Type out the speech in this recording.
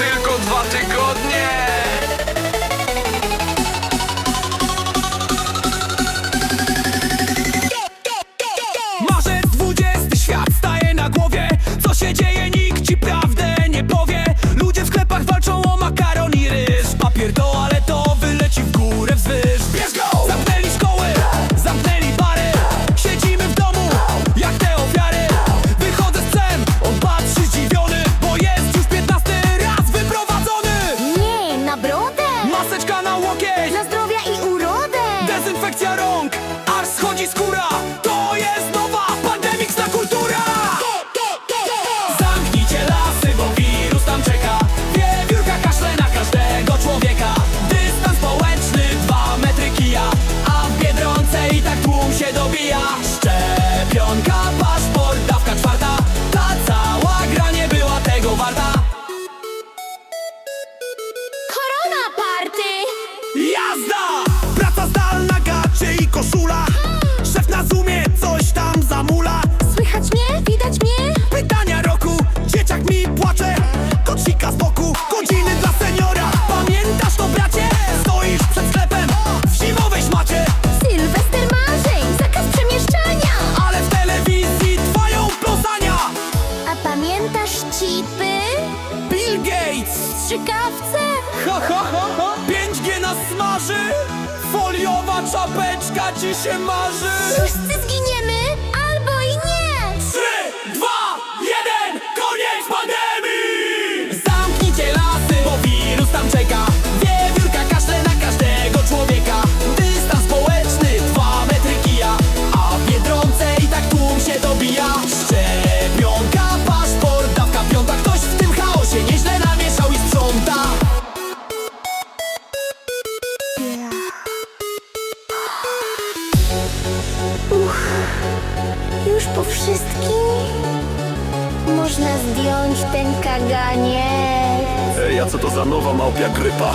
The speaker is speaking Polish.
tylko dwa tygodnie. skóra To jest nowa pandemiczna kultura Zamknijcie lasy, bo wirus tam czeka. Wiewiórka kaszle na każdego człowieka. Dystans społeczny, dwa metry kija. A w Biedronce i tak tłum się dobija. Szczepionka Strzykawce? Ha ha ha ha 5G nas smaży Foliowa czapeczka ci się marzy Wszyscy zginiemy? Albo i nie! 3, 2, 1, koniec pandemii! Zamknijcie lasy, bo wirus tam czeka Wiewiórka kaszle na każdego człowieka Dystans społeczny, dwa metry kija A w Biedronce i tak tłum się dobija Już po wszystkim? Można zdjąć ten kaganiec Ej, a co to za nowa małpia grypa?